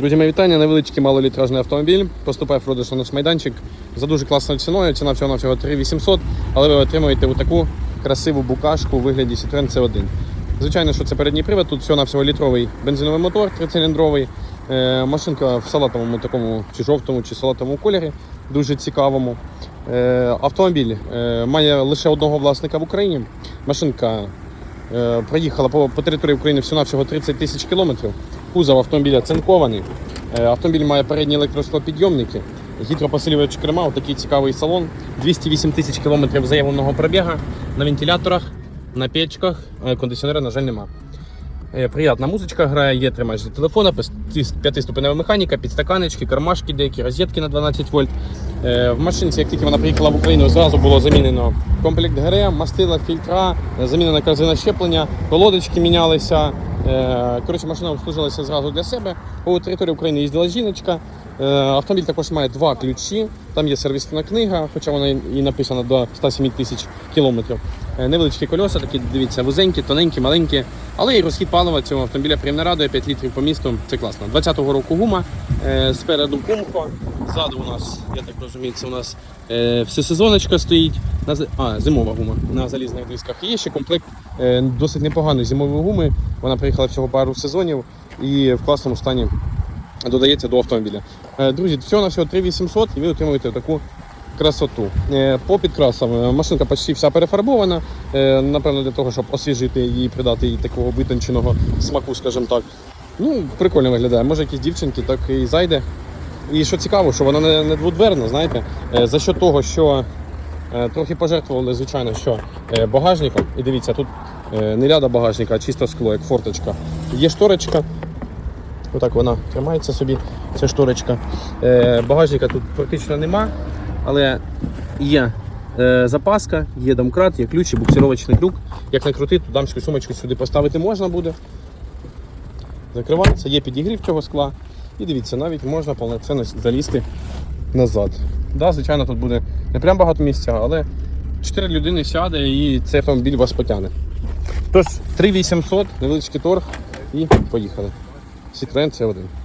Друзі, мої вітання. Невеличкий малолітражний автомобіль. Поступає в продаж на наш майданчик за дуже класною ціною. Ціна всього навсього 3800, але ви отримуєте таку красиву букашку у вигляді Citroen C1. Звичайно, що це передній привод. Тут всього навсього літровий бензиновий мотор, трициліндровий. Е, машинка в салатовому такому чи жовтому, чи салатовому кольорі, дуже цікавому. Е, автомобіль е, має лише одного власника в Україні. Машинка Проїхала по, території України всього-навсього 30 тисяч кілометрів. Кузов автомобіля цинкований. Е, Автомобіль має передні електросклопідйомники, гідропосилювач керма, такий цікавий салон. 208 тисяч кілометрів заявленого пробіга на вентиляторах, на печках, Е, кондиціонера, на жаль, нема. Е, Приятна музичка грає, є тримач телефона, п'ятиступенева механіка, підстаканечки, кармашки, деякі розетки на 12 вольт. Е, В машинці, як тільки вона приїхала в Україну, зразу було замінено комплект ГРМ, мастила, фільтра, е, замінена корзина щеплення, колодочки мінялися. Е, Коротше, машина обслужилася зразу для себе. По території України їздила жіночка. Е, Автомобіль також має два ключі. Там є сервісна книга, хоча вона і написана до 107 тисяч кілометрів. Е, Невеличкі кольоса, такі дивіться, вузенькі, тоненькі, маленькі. Але і розхід палива цього автомобіля приємно радує 5 літрів по місту. Це класно. 20-го року гума. е, Спереду кумко. Ззаду у нас, я так розумію, це у нас всесезоночка стоїть. А, зимова гума на залізних дисках. Є ще комплект досить непоганої зимової гуми. Вона приїхала всього пару сезонів і в класному стані додається до автомобіля. Е, Друзі, всього на всього 3800 і ви отримуєте таку красоту. Е, По підкрасам е, машинка почти вся перефарбована. Напевно, для того, щоб освіжити її, придати їй такого витонченого смаку, скажімо так. Ну, прикольно виглядає. Може, якісь дівчинки так і зайде. І що цікаво, що вона не, дводверна, знаєте, за що того, що трохи пожертвували, звичайно, що багажником. І дивіться, тут не ляда багажника, а чисто скло, як форточка. Є шторочка. Отак вона тримається собі, ця шторочка. Е, багажника тут практично нема, але є е, запаска, є домкрат, є ключ, і буксировочний крюк. Як накрути, то дамську сумочку сюди поставити можна буде. Закривається, є підігрів цього скла. І дивіться, навіть можна повноцінно залізти назад. Да, звичайно, тут буде не прям багато місця, але 4 людини сяде і цей автомобіль вас потягне. Тож, 3800, невеличкий торг і поїхали. Citroen C1.